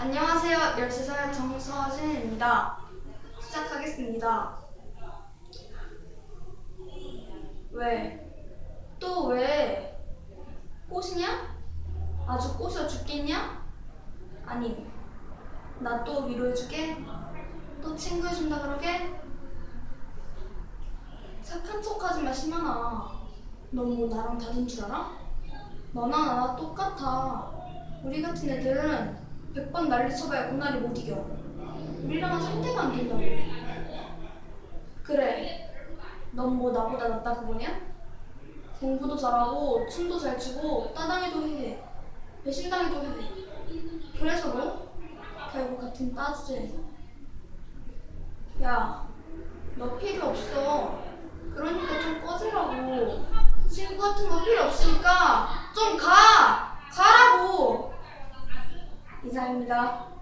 안녕하세요. 13살 정서진입니다. 시작하겠습니다. 왜? 또 왜? 꽃이냐? 아주 꽃이어 죽겠냐? 아니, 나 또 위로해주게? 또 친구해준다 그러게? 착한 척하지 마, 심하나. 넌뭐 나랑 다른 줄 알아? 너나 나나 똑같아. 우리 같은 애들은 100번 난리 쳐봐야 고나리 못 이겨. 우리랑은 상대가 안 된다고. 그래. 넌 뭐 나보다 낫다 그거냐? 공부도 잘하고 춤도 잘 추고 따당해도 해. 배신당해도 해. 그래서 뭐? 결국 같은 따주제. 야, 너 필요 없어. 그러니까 좀 꺼지라고. 친구 같은 거 필요 없으니까 좀 가! 이상입니다.